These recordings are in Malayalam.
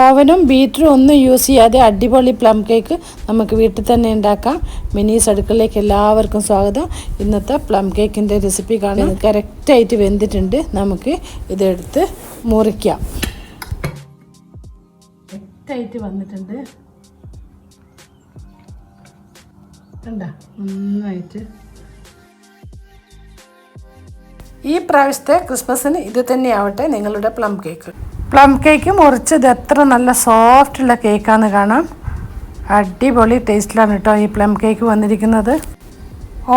ഓവനും ബീറ്ററും ഒന്നും യൂസ് ചെയ്യാതെ അടിപൊളി പ്ലം കേക്ക് നമുക്ക് വീട്ടിൽ തന്നെ ഉണ്ടാക്കാം. മിനീസ് അടുക്കളയിലേക്ക് എല്ലാവർക്കും സ്വാഗതം. ഇന്നത്തെ പ്ലം കേക്കിന്റെ റെസിപ്പി കാണാൻ കറക്റ്റായിട്ട് വെന്തിട്ടുണ്ട്. നമുക്ക് ഇതെടുത്ത് മുറിക്കാം. കറക്റ്റായിട്ട് വന്നിട്ടുണ്ട്. കണ്ട? നന്നായിട്ട്. ഈ പ്രാവശ്യത്തെ ക്രിസ്മസിന് ഇത് തന്നെയാവട്ടെ നിങ്ങളുടെ പ്ലം കേക്ക്. പ്ലം കേക്ക് മുറിച്ചത് എത്ര നല്ല സോഫ്റ്റുള്ള കേക്കാന്ന് കാണാം. അടിപൊളി ടേസ്റ്റിലാണ് കേട്ടോ ഈ പ്ലം കേക്ക് വന്നിരിക്കുന്നത്.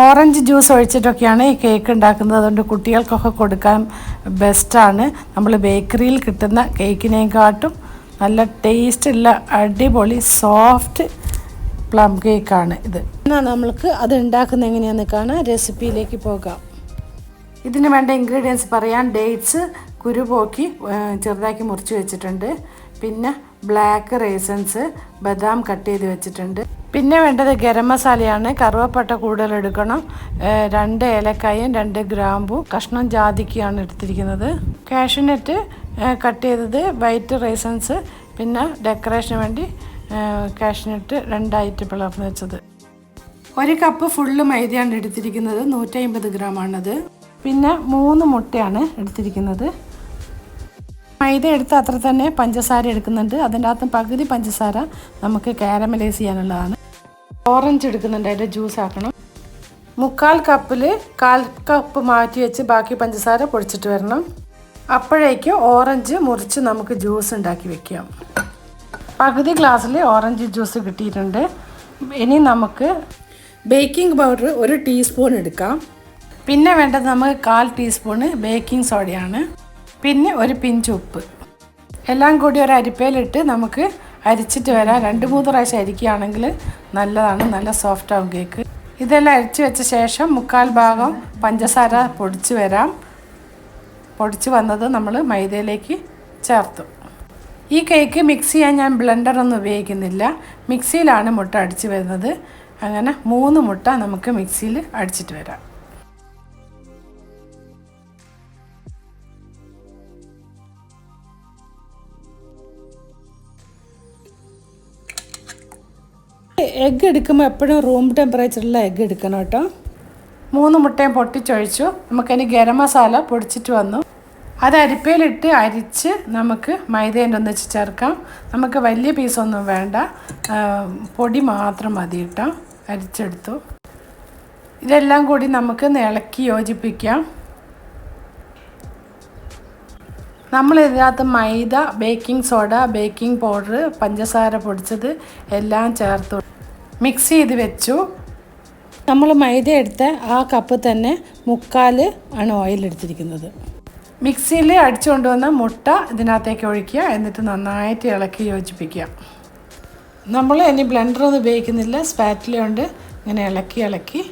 ഓറഞ്ച് ജ്യൂസ് ഒഴിച്ചിട്ടൊക്കെയാണ് ഈ കേക്ക് ഉണ്ടാക്കുന്നത്. അതുകൊണ്ട് കുട്ടികൾക്കൊക്കെ കൊടുക്കാൻ ബെസ്റ്റാണ് നമ്മൾ ബേക്കറിയിൽ കിട്ടുന്ന കേക്കിനെക്കാട്ടും നല്ല ടേസ്റ്റുള്ള അടിപൊളി സോഫ്റ്റ് പ്ലം കേക്കാണ് ഇത്. എന്നാൽ നമ്മൾക്ക് അത് ഉണ്ടാക്കുന്ന എങ്ങനെയാണെന്ന് കാണാം. റെസിപ്പിയിലേക്ക് പോകാം. ഇതിന് വേണ്ട ഇൻഗ്രീഡിയൻസ് പറയാം ഡേറ്റ്സ് കുരുപോക്കി ചെറുതാക്കി മുറിച്ച് വെച്ചിട്ടുണ്ട്. പിന്നെ ബ്ലാക്ക് റേസൻസ് ബദാം കട്ട് ചെയ്ത് വെച്ചിട്ടുണ്ട്. പിന്നെ വേണ്ടത് ഗരം മസാലയാണ്. കറുവപ്പട്ട കൂടുതൽ എടുക്കണം. രണ്ട് ഏലക്കായും രണ്ട് ഗ്രാമ്പും. കഷ്ണം ജാതിക്കയാണ് എടുത്തിരിക്കുന്നത്. കാഷ്യൂനട്ട് കട്ട് ചെയ്തത് വൈറ്റ് റേസൻസ്. പിന്നെ ഡെക്കറേഷന് വേണ്ടി കാഷ്യൂനട്ട് രണ്ടായിട്ട് പിളർന്ന് വെച്ചത്. ഒരു കപ്പ് ഫുള്ള് മൈദയാണ് എടുത്തിരിക്കുന്നത്. നൂറ്റി അമ്പത് ഗ്രാമാണത്. പിന്നെ മൂന്ന് മുട്ടയാണ് എടുത്തിരിക്കുന്നത്. മൈദ എടുത്ത് അത്ര തന്നെ പഞ്ചസാര എടുക്കുന്നുണ്ട്. അതിന്റെ അകത്ത് പകുതി പഞ്ചസാര നമുക്ക് കാരമലൈസ് ചെയ്യാനുള്ളതാണ്. ഓറഞ്ച് എടുക്കുന്നുണ്ട്. അതിന്റെ ജ്യൂസ് ആക്കണം. മുക്കാൽ കപ്പിൽ കാൽ കപ്പ് മാറ്റി വെച്ച് ബാക്കി പഞ്ചസാര പൊടിച്ചിട്ട് വരണം. അപ്പോഴേക്കും ഓറഞ്ച് മുറിച്ച് നമുക്ക് ജ്യൂസ് ഉണ്ടാക്കി വെക്കാം. പകുതി ഗ്ലാസ്സിൽ ഓറഞ്ച് ജ്യൂസ് കിട്ടിയിട്ടുണ്ട്. ഇനി നമുക്ക് ബേക്കിംഗ് പൗഡർ ഒരു ടീസ്പൂൺ എടുക്കാം. പിന്നെ വേണ്ടത് നമുക്ക് കാൽ ടീസ്പൂണ് ബേക്കിംഗ് സോഡയാണ് പിന്നെ ഒരു പിഞ്ച് ഉപ്പ്. എല്ലാം കൂടി ഒരു അരിപ്പയിലിട്ട് നമുക്ക് അരിച്ചിട്ട് വരാം. രണ്ട് മൂന്ന് പ്രാവശ്യം അരിക്കുകയാണെങ്കിൽ നല്ലതാണ്. നല്ല സോഫ്റ്റ് ആവും കേക്ക് ഇതെല്ലാം അരിച്ച് വെച്ച ശേഷം മുക്കാൽ ഭാഗം പഞ്ചസാര പൊടിച്ച് വരാം. പൊടിച്ച് വന്നത് നമ്മൾ മൈദയിലേക്ക് ചേർത്തു. ഈ കേക്ക് മിക്സ് ചെയ്യാൻ ഞാൻ ബ്ലെൻഡറൊന്നും ഉപയോഗിക്കുന്നില്ല. മിക്സിയിലാണ് മുട്ട അടിച്ച് വരുന്നത്. അങ്ങനെ മൂന്ന് മുട്ട നമുക്ക് മിക്സിയിൽ അടിച്ചിട്ട് വരാം. എഗ്ഗ് എടുക്കുമ്പോൾ എപ്പോഴും റൂം ടെമ്പറേച്ചറിലുള്ള എഗ്ഗ് എടുക്കണം കേട്ടോ. മൂന്ന് മുട്ടയും പൊട്ടിച്ചൊഴിച്ചു. നമുക്കതിന് ഗരം മസാല പൊടിച്ചിട്ട് വന്നു. അത് അരിപ്പയിലിട്ട് അരിച്ച് നമുക്ക് മൈദേന്റെ ഒന്നിച്ച് ചേർക്കാം. നമുക്ക് വലിയ പീസൊന്നും വേണ്ട. പൊടി മാത്രം മതി കേട്ടോ. അരിച്ചെടുത്തു. ഇതെല്ലാം കൂടി നമുക്ക് ഇളക്കി യോജിപ്പിക്കാം. നമ്മൾ ഇതിനകത്ത് മൈദ ബേക്കിംഗ് സോഡ ബേക്കിംഗ് പൗഡർ പഞ്ചസാര പൊടിച്ചത് എല്ലാം ചേർത്തു. മിക്സ് ചെയ്ത് വെച്ചു. നമ്മൾ മൈദ എടുത്ത ആ കപ്പ് തന്നെ മുക്കാൽ ആണ് ഓയിൽ എടുത്തിരിക്കുന്നത്. മിക്സിയിൽ അടിച്ചു കൊണ്ടുവന്ന മുട്ട ഇതിനകത്തേക്ക് ഒഴിക്കുക. എന്നിട്ട് നന്നായിട്ട് ഇളക്കി യോജിപ്പിക്കുക. നമ്മൾ ഇനി ബ്ലെൻഡറൊന്നും ഉപയോഗിക്കുന്നില്ല. സ്പാറ്റില കൊണ്ട് ഇങ്ങനെ ഇളക്കി ഇളക്കി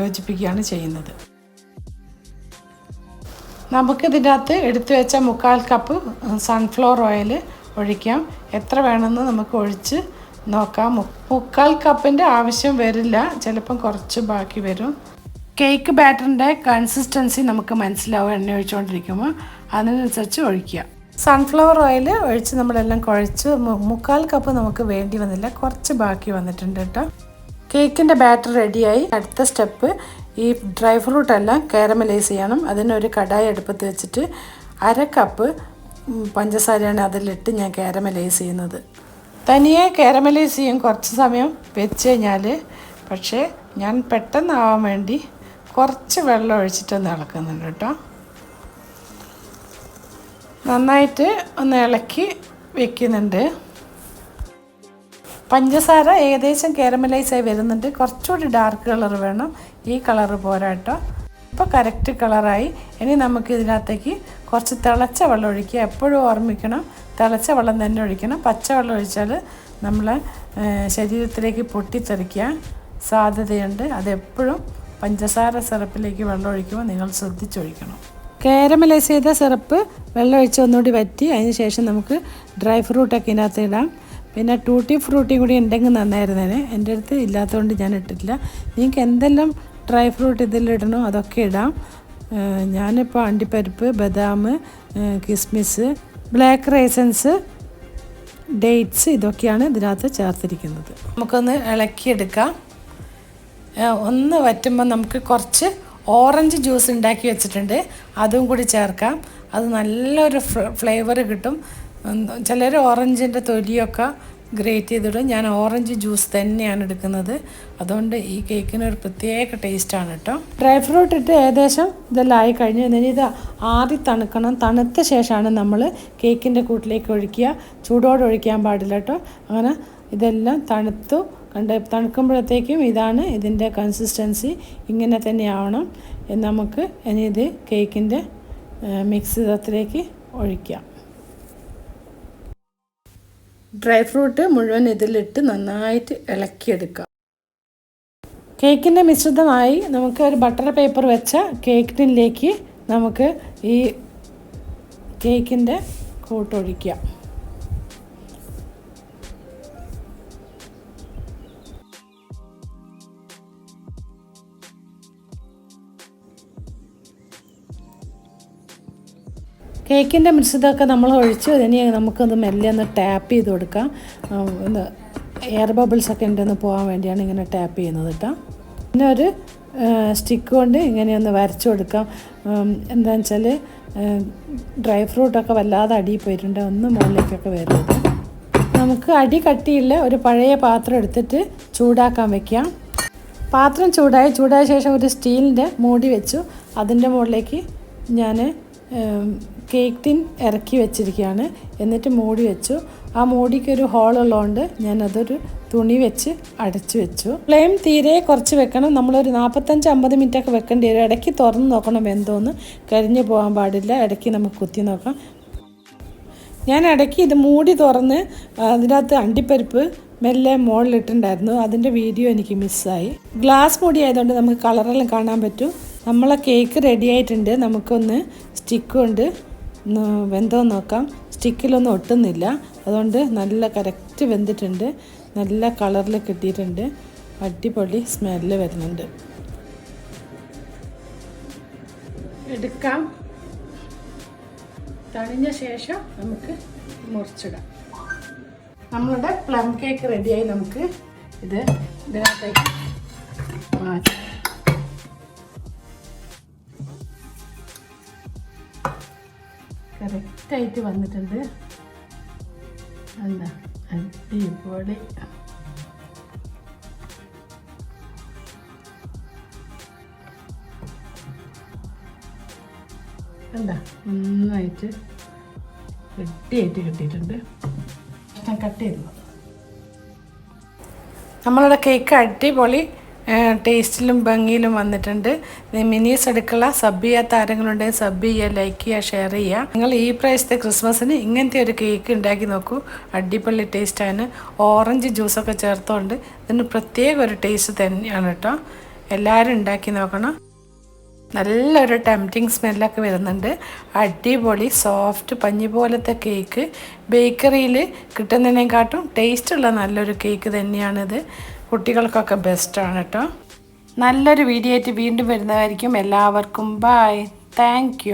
യോജിപ്പിക്കുകയാണ് ചെയ്യുന്നത്. നമുക്ക് ഇതിന്റെ അകത്ത് എടുത്തു വെച്ച മുക്കാൽ കപ്പ് സൺഫ്ലവർ ഓയിൽ ഒഴിക്കാം. എത്ര വേണമെന്ന് നമുക്ക് ഒഴിച്ച് നോക്കാം മുക്കാൽ കപ്പിന്റെ ആവശ്യം വരില്ല. ചിലപ്പം കുറച്ച് ബാക്കി വരും. കേക്ക് ബാറ്ററിന്റെ കൺസിസ്റ്റൻസി നമുക്ക് മനസ്സിലാവും എണ്ണ ഒഴിച്ചുകൊണ്ടിരിക്കുമ്പോൾ. അതിനനുസരിച്ച് ഒഴിക്കുക. സൺഫ്ലവർ ഓയിൽ ഒഴിച്ച് നമ്മളെല്ലാം കുഴച്ച് മുക്കാൽ കപ്പ് നമുക്ക് വേണ്ടി വന്നില്ല. കുറച്ച് ബാക്കി വന്നിട്ടുണ്ട് കേട്ടോ. കേക്കിന്റെ ബാറ്റർ റെഡിയായി. അടുത്ത സ്റ്റെപ്പ് ഈ ഡ്രൈ ഫ്രൂട്ട് എല്ലാം കാരമലൈസ് ചെയ്യണം. അതിനൊരു കടായി അടുപ്പത്ത് വെച്ചിട്ട് അര കപ്പ് പഞ്ചസാരയാണ് അതിലിട്ട് ഞാൻ കാരമലൈസ് ചെയ്യുന്നത്. തനിയെ കാരമലൈസ് ചെയ്യും കുറച്ച് സമയം വെച്ച് കഴിഞ്ഞാൽ പക്ഷേ ഞാൻ പെട്ടെന്നാവാൻ വേണ്ടി കുറച്ച് വെള്ളം ഒഴിച്ചിട്ട് ഇളക്കുന്നുണ്ട് കേട്ടോ. നന്നായിട്ട് ഒന്ന് ഇളക്കി വെക്കുന്നുണ്ട്. പഞ്ചസാര ഏകദേശം കാരമലൈസായി വരുന്നുണ്ട്. കുറച്ചുകൂടി ഡാർക്ക് കളർ വേണം. ഈ കളർ പോരാട്ടോ ഇപ്പോൾ കറക്റ്റ് കളറായി. ഇനി നമുക്ക് ഇതിനകത്തേക്ക് കുറച്ച് തിളച്ച വെള്ളം ഒഴിക്കുക. എപ്പോഴും ഓർമ്മിക്കണം തിളച്ച വെള്ളം തന്നെ ഒഴിക്കണം. പച്ചവെള്ളം ഒഴിച്ചാൽ നമ്മളെ ശരീരത്തിലേക്ക് പൊട്ടിത്തെറിക്കാൻ സാധ്യതയുണ്ട്. അതെപ്പോഴും പഞ്ചസാര സിറപ്പിലേക്ക് വെള്ളം ഒഴിക്കുമ്പോൾ നിങ്ങൾ ശ്രദ്ധിച്ചൊഴിക്കണം. കാരമലൈസ് ചെയ്ത സിറപ്പ് വെള്ളം ഒഴിച്ച് ഒന്നുകൂടി വറ്റി അതിന് ശേഷം നമുക്ക് ഡ്രൈ ഫ്രൂട്ടൊക്കെ ഇതിനകത്ത് ഇടാം. പിന്നെ ടൂട്ടി ഫ്രൂട്ടി കൂടി ഉണ്ടെങ്കിൽ നന്നായിരുന്നേനെ എന്റെ അടുത്ത് ഇല്ലാത്തതുകൊണ്ട് ഞാൻ ഇട്ടിട്ടില്ല. നിങ്ങൾക്ക് എന്തെല്ലാം ഡ്രൈ ഫ്രൂട്ട് ഇതിലിടണോ അതൊക്കെ ഇടാം. ഞാനിപ്പോൾ അണ്ടിപ്പരിപ്പ് ബദാം കിസ്മിസ് ബ്ലാക്ക് റൈസൻസ് ഡേറ്റ്സ് ഇതൊക്കെയാണ് ഇതിനകത്ത് ചേർത്തിരിക്കുന്നത്. നമുക്കൊന്ന് ഇളക്കിയെടുക്കാം. ഒന്ന് വറ്റുമ്പോൾ നമുക്ക് കുറച്ച് ഓറഞ്ച് ജ്യൂസ് ഉണ്ടാക്കി വെച്ചിട്ടുണ്ട്. അതും കൂടി ചേർക്കാം. അത് നല്ലൊരു ഫ്ലേവർ കിട്ടും. ചിലർ ഓറഞ്ചിന്റെ തൊലിയൊക്കെ ഗ്രേറ്റ് ചെയ്തിടും. ഞാൻ ഓറഞ്ച് ജ്യൂസ് തന്നെയാണ് എടുക്കുന്നത്. അതുകൊണ്ട് ഈ കേക്കിന് ഒരു പ്രത്യേക ടേസ്റ്റാണ് കേട്ടോ ഡ്രൈ ഫ്രൂട്ട് ഇട്ട് ഏകദേശം ഇതെല്ലാം ആയി കഴിഞ്ഞ്. കഴിഞ്ഞാൽ ഇത് ആദ്യം തണുക്കണം. തണുത്ത ശേഷമാണ് നമ്മൾ കേക്കിന്റെ കൂട്ടിലേക്ക് ഒഴിക്കുക. ചൂടോടെ ഒഴിക്കാൻ പാടില്ല കേട്ടോ അങ്ങനെ ഇതെല്ലാം തണുത്തു. കണ്ട് തണുക്കുമ്പോഴത്തേക്കും ഇതാണ് ഇതിന്റെ കൺസിസ്റ്റൻസി ഇങ്ങനെ തന്നെയാവണം എന്ന് നമുക്ക് ഇനി ഇത് കേക്കിന്റെ മിക്സ് ഇതിലേക്ക് ഒഴിക്കാം. ഡ്രൈ ഫ്രൂട്ട് മുഴുവൻ ഇതിലിട്ട് നന്നായിട്ട് ഇളക്കിയെടുക്കാം. കേക്കിന്റെ മിശ്രിതമായി നമുക്ക് ഒരു ബട്ടർ പേപ്പർ വെച്ച കേക്കിനിലേക്ക് നമുക്ക് ഈ കേക്കിന്റെ കൂട്ടൊഴിക്കാം. കേക്കിന്റെ മിശ്രിതമൊക്കെ നമ്മൾ ഒഴിച്ച്. ഇനി നമുക്കൊന്ന് മെല്ലെ ഒന്ന് ടാപ്പ് ചെയ്ത് കൊടുക്കാം. ഒന്ന് എയർ ബബിൾസ് ഒക്കെ ഉണ്ടെന്ന് പോകാൻ വേണ്ടിയാണ് ഇങ്ങനെ ടാപ്പ് ചെയ്യുന്നത് കേട്ടോ. പിന്നെ ഒരു സ്റ്റിക്ക് കൊണ്ട് ഇങ്ങനെയൊന്ന് വരച്ചു കൊടുക്കാം. എന്താണെന്ന് വെച്ചാൽ ഡ്രൈ ഫ്രൂട്ടൊക്കെ വല്ലാതെ അടിയിൽ പോയിട്ടുണ്ട്. ഒന്ന് മുകളിലേക്കൊക്കെ വരുന്നത് നമുക്ക് അടി കട്ടിയില്ല ഒരു പഴയ പാത്രം എടുത്തിട്ട് ചൂടാക്കാൻ വെക്കാം. പാത്രം ചൂടായി ചൂടായ ശേഷം ഒരു സ്റ്റീലിന്റെ മൂടി വെച്ചു. അതിന്റെ മുകളിലേക്ക് ഞാൻ കേക്ക് ടിൻ ഇറക്കി വെച്ചിരിക്കുകയാണ്. എന്നിട്ട് മൂടി വെച്ചു. ആ മൂടിക്കൊരു ഹോൾ ഉള്ളതുകൊണ്ട് ഞാനതൊരു തുണി വെച്ച് അടച്ചു വെച്ചു. ഫ്ലെയിം തീരെ കുറച്ച് വെക്കണം. നമ്മളൊരു നാൽപ്പത്തഞ്ച് അമ്പത് മിനിറ്റ് ഒക്കെ വെക്കേണ്ടി വരും. ഇടയ്ക്ക് തുറന്ന് നോക്കണം എന്തോന്ന്. കരിഞ്ഞു പോകാൻ പാടില്ല. ഇടയ്ക്ക് നമുക്ക് കുത്തി നോക്കാം. ഞാൻ ഇടയ്ക്ക് ഇത് മൂടി തുറന്ന് അതിനകത്ത് അണ്ടിപ്പരിപ്പ് മെല്ലെ മുകളിലിട്ടുണ്ടായിരുന്നു. അതിന്റെ വീഡിയോ എനിക്ക് മിസ്സായി. ഗ്ലാസ് മൂടി ആയതുകൊണ്ട് നമുക്ക് കളറെല്ലാം കാണാൻ പറ്റും. നമ്മളെ കേക്ക് റെഡി ആയിട്ടുണ്ട്. നമുക്കൊന്ന് സ്റ്റിക്ക് കൊണ്ട് വെന്തോ നോക്കാം. സ്റ്റിക്കിലൊന്നും ഒട്ടുന്നില്ല. അതുകൊണ്ട് നല്ല കറക്റ്റ് വെന്തിട്ടുണ്ട്. നല്ല കളറിൽ കിട്ടിയിട്ടുണ്ട്. അടിപൊളി സ്മെല്ല് വരുന്നുണ്ട്. എടുക്കാം. തണിഞ്ഞ ശേഷം നമുക്ക് മുറിച്ചിടാം. നമ്മളുടെ പ്ലം കേക്ക് റെഡിയായി നമുക്ക് ഇത് ഇതിനകത്തേക്ക് മാറ്റാം. കറക്റ്റായിട്ട് വന്നിട്ടുണ്ട്. എന്താ അടിപൊളി. എന്താ നന്നായിട്ട് റെഡിയായിട്ട് കിട്ടിയിട്ടുണ്ട്. ഞാൻ കട്ട് ചെയ്തു നമ്മളുടെ കേക്ക് അടിപൊളി ടേസ്റ്റിലും ഭംഗിയിലും വന്നിട്ടുണ്ട്. മിനി മിനീസ് അടുക്കള സബ് ചെയ്യാത്ത ആരെങ്കിലും സബ് ചെയ്യുക ലൈക്ക് ചെയ്യുക ഷെയർ ചെയ്യുക. നിങ്ങൾ ഈ പ്രാവശ്യത്തെ ക്രിസ്മസിന് ഇങ്ങനത്തെ ഒരു കേക്ക് ഉണ്ടാക്കി നോക്കൂ. അടിപൊളി ടേസ്റ്റാണ് ഓറഞ്ച് ജ്യൂസൊക്കെ ചേർത്തുകൊണ്ട് ഇതിന് പ്രത്യേക ഒരു ടേസ്റ്റ് തന്നെയാണ് കേട്ടോ. എല്ലാവരും ഉണ്ടാക്കി നോക്കണം. നല്ലൊരു ടെംറ്റിങ് സ്മെല്ലൊക്കെ വരുന്നുണ്ട്. അടിപൊളി സോഫ്റ്റ് പഞ്ഞി പോലത്തെ കേക്ക് ബേക്കറിയിൽ കിട്ടുന്നതിനെക്കാട്ടും ടേസ്റ്റുള്ള നല്ലൊരു കേക്ക് തന്നെയാണിത്. കുട്ടികൾക്കൊക്കെ ബെസ്റ്റാണ് കേട്ടോ. നല്ലൊരു വീഡിയോ ആയിട്ട് വീണ്ടും വരുന്നതായിരിക്കും. എല്ലാവർക്കും ബായ് താങ്ക്